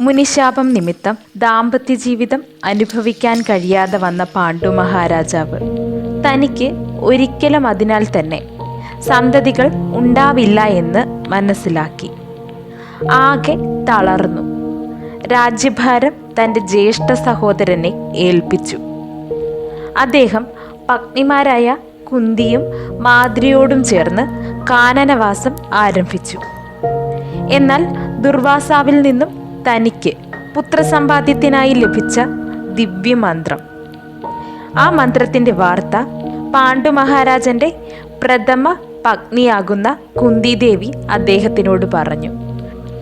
മുനിശാപം നിമിത്തം ദാമ്പത്യ ജീവിതം അനുഭവിക്കാൻ കഴിയാതെ വന്ന പാണ്ഡു മഹാരാജാവ്. തനിക്ക് ഒരിക്കലും അതിനാൽ തന്നെ സന്തതികൾ ഉണ്ടാവില്ല എന്ന് മനസ്സിലാക്കി. ആകെ തളർന്നു. രാജ്യഭാരം തന്റെ ജ്യേഷ്ഠ സഹോദരനെ ഏൽപ്പിച്ചു. അദ്ദേഹം പത്നിമാരായ കുന്തിയും മാദ്രിയോടും ചേർന്ന് കാനനവാസം ആരംഭിച്ചു. എന്നാൽ ദുർവാസാവിൽ നിന്നും തനിക്ക് പുത്രസമ്പാദ്യത്തിനായി ലഭിച്ച ദിവ്യമന്ത്രം. ആ മന്ത്രത്തിന്റെ വാർത്ത പാണ്ഡു മഹാരാജന്റെ പ്രഥമ പത്നിയാകുന്ന കുന്തിദേവി അദ്ദേഹത്തിനോട് പറഞ്ഞു.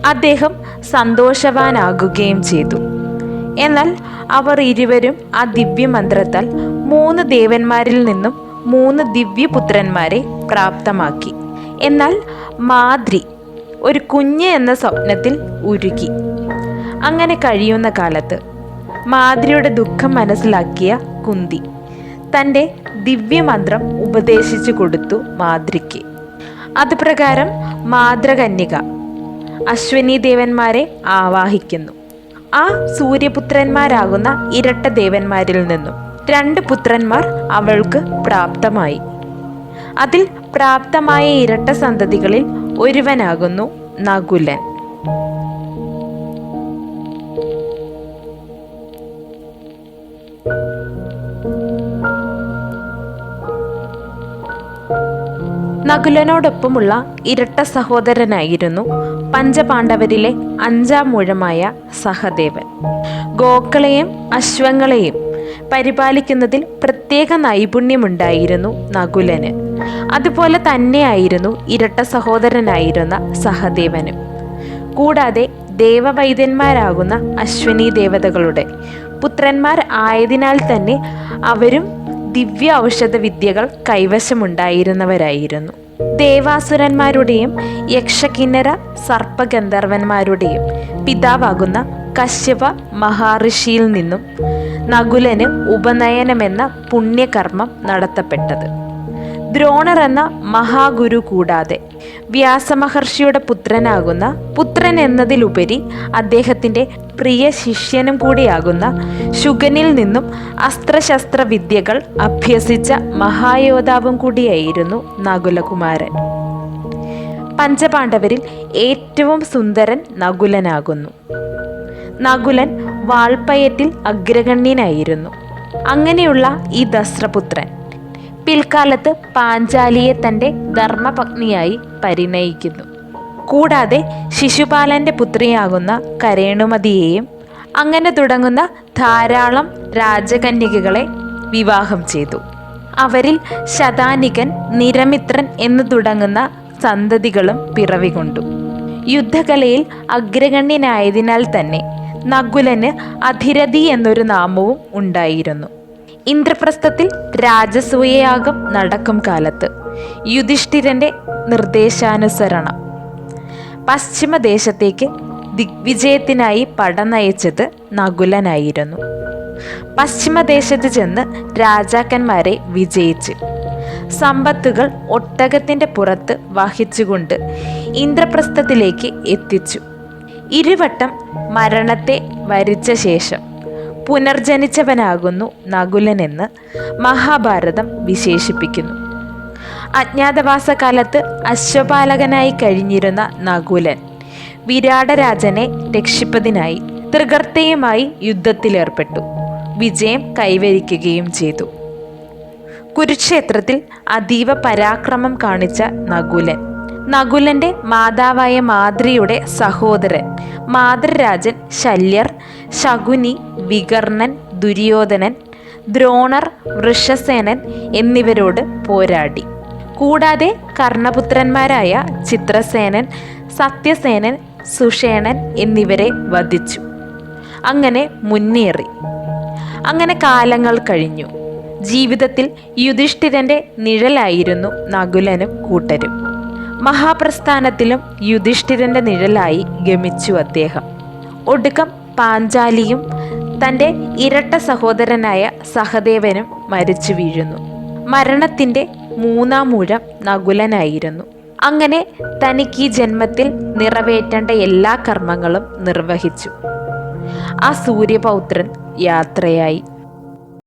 അദ്ദേഹം സന്തോഷവാനാകുകയും ചെയ്തു. എന്നാൽ അവർ ഇരുവരും ആ ദിവ്യമന്ത്രത്താൽ മൂന്ന് ദേവന്മാരിൽ നിന്നും മൂന്ന് ദിവ്യപുത്രന്മാരെ പ്രാപ്തമാക്കി. എന്നാൽ മാദ്രി ഒരു കുഞ്ഞ് എന്ന സ്വപ്നത്തിൽ ഉരുകി. അങ്ങനെ കഴിയുന്ന കാലത്ത് മാതിരിയുടെ ദുഃഖം മനസ്സിലാക്കിയ കുന്തി തന്റെ ദിവ്യമന്ത്രം ഉപദേശിച്ചു കൊടുത്തു മാദ്രിക്ക് അതുപ്രകാരം മാതൃകന്യക അശ്വിനി ദേവന്മാരെ ആവാഹിക്കുന്നു. ആ സൂര്യപുത്രന്മാരാകുന്ന ഇരട്ട ദേവന്മാരിൽ നിന്നും രണ്ട് പുത്രന്മാർ അവൾക്ക് പ്രാപ്തമായി. അതിൽ പ്രാപ്തമായ ഇരട്ട സന്തതികളിൽ ഒരുവനാകുന്നു നകുലൻ. നകുലനോടൊപ്പമുള്ള ഇരട്ട സഹോദരനായിരുന്നു പഞ്ചപാണ്ഡവരിലെ അഞ്ചാം മുഴമായ സഹദേവൻ. ഗോക്കളെയും അശ്വങ്ങളെയും പരിപാലിക്കുന്നതിൽ പ്രത്യേക നൈപുണ്യമുണ്ടായിരുന്നു നകുലന്. അതുപോലെ തന്നെയായിരുന്നു ഇരട്ട സഹോദരനായിരുന്ന സഹദേവനും. കൂടാതെ ദേവവൈദ്യന്മാരാകുന്ന അശ്വനി ദേവതകളുടെ പുത്രന്മാർ ആയതിനാൽ തന്നെ അവരും ദിവ്യ ഔഷധ വിദ്യകൾ കൈവശമുണ്ടായിരുന്നവരായിരുന്നു. ദേവാസുരന്മാരുടെയും യക്ഷകിന്നര സർപ്പഗന്ധർവന്മാരുടെയും പിതാവാകുന്ന കശ്യപ മഹാഋഷിയിൽ നിന്നും നകുലന് ഉപനയനമെന്ന പുണ്യകർമ്മം നടത്തപ്പെട്ടത്. ദ്രോണർ എന്ന മഹാഗുരു കൂടാതെ വ്യാസമഹർഷിയുടെ പുത്രനാകുന്ന പുത്രൻ എന്നതിലുപരി അദ്ദേഹത്തിന്റെ പ്രിയ ശിഷ്യനും കൂടിയാകുന്ന ശുഗനിൽ നിന്നും അസ്ത്രശസ്ത്ര വിദ്യകൾ അഭ്യസിച്ച മഹായോദ്ധാവും കൂടിയായിരുന്നു നകുലകുമാരൻ. പഞ്ചപാണ്ഡവരിൽ ഏറ്റവും സുന്ദരൻ നകുലനാകുന്നു. നകുലൻ വാൾപ്പയറ്റിൽ അഗ്രഗണ്യനായിരുന്നു. അങ്ങനെയുള്ള ഈ ദസ്രപുത്രൻ പിൽക്കാലത്ത് പാഞ്ചാലിയെ തന്റെ ധർമ്മപത്നിയായി പരിണയിക്കുന്നു. കൂടാതെ ശിശുപാലന്റെ പുത്രിയാകുന്ന കരേണുമതിയെയും അങ്ങനെ തുടങ്ങുന്ന ധാരാളം രാജകന്യകകളെ വിവാഹം ചെയ്തു. അവരിൽ ശതാനികൻ നിരമിത്രൻ എന്നു തുടങ്ങുന്ന സന്തതികളും പിറവികൊണ്ടു. യുദ്ധകലയിൽ അഗ്രഗണ്യനായതിനാൽ തന്നെ നകുലന് അധിരഥി എന്നൊരു നാമവും ഉണ്ടായിരുന്നു. ഇന്ദ്രപ്രസ്ഥത്തിൽ രാജസൂയയാഗം നടക്കും കാലത്ത്. യുധിഷ്ഠിരന്റെ നിർദ്ദേശാനുസരണം. പശ്ചിമദേശത്തേക്ക് ദിഗ്വിജയത്തിനായി പടനയച്ചത് നകുലനായിരുന്നു. പശ്ചിമദേശത്ത് ചെന്ന് രാജാക്കന്മാരെ വിജയിച്ച്. സമ്പത്തുകൾ ഒട്ടകത്തിന്റെ പുറത്ത് വഹിച്ചുകൊണ്ട് ഇന്ദ്രപ്രസ്ഥത്തിലേക്ക് എത്തിച്ചു. ഇരുവട്ടം മരണത്തെ വരിച്ച ശേഷം പുനർജനിച്ചവനാകുന്നു നകുലനെന്ന് മഹാഭാരതം വിശേഷിപ്പിക്കുന്നു. അജ്ഞാതവാസ അജ്ഞാതവാസകാലത്ത് അശ്വപാലകനായി കഴിഞ്ഞിരുന്ന നകുലൻ വിരാടരാജനെ രക്ഷിപ്പതിനായി തൃകർത്തയുമായി യുദ്ധത്തിലേർപ്പെട്ടു. വിജയം കൈവരിക്കുകയും ചെയ്തു. കുരുക്ഷേത്രത്തിൽ അതീവ പരാക്രമം കാണിച്ച നകുലൻ നകുലന്റെ മാതാവായ മാതൃയുടെ സഹോദരൻ മാതൃരാജൻ ശല്യർ ശകുനി വികർണൻ ദുര്യോധനൻ ദ്രോണർ വൃഷസേനൻ എന്നിവരോട് പോരാടി. കൂടാതെ കർണപുത്രന്മാരായ ചിത്രസേനൻ സത്യസേനൻ സുഷേണൻ എന്നിവരെ വധിച്ചു. അങ്ങനെ മുന്നേറി. അങ്ങനെ കാലങ്ങൾ കഴിഞ്ഞു. ജീവിതത്തിൽ യുധിഷ്ഠിരന്റെ നിഴലായിരുന്നു നകുലനും കൂട്ടരും. മഹാപ്രസ്ഥാനത്തിലും യുധിഷ്ഠിരന്റെ നിഴലായി ഗമിച്ചു അദ്ദേഹം. ഒടുക്കം പാഞ്ചാലിയും തന്റെ ഇരട്ട സഹോദരനായ സഹദേവനും മരിച്ചു വീഴുന്നു. മരണത്തിന്റെ മൂന്നാം മൂഴം നകുലനായിരുന്നു. അങ്ങനെ തനിക്ക് ഈ ജന്മത്തിൽ നിറവേറ്റേണ്ട എല്ലാ കർമ്മങ്ങളും നിർവഹിച്ചു. ആ സൂര്യപൗത്രൻ യാത്രയായി.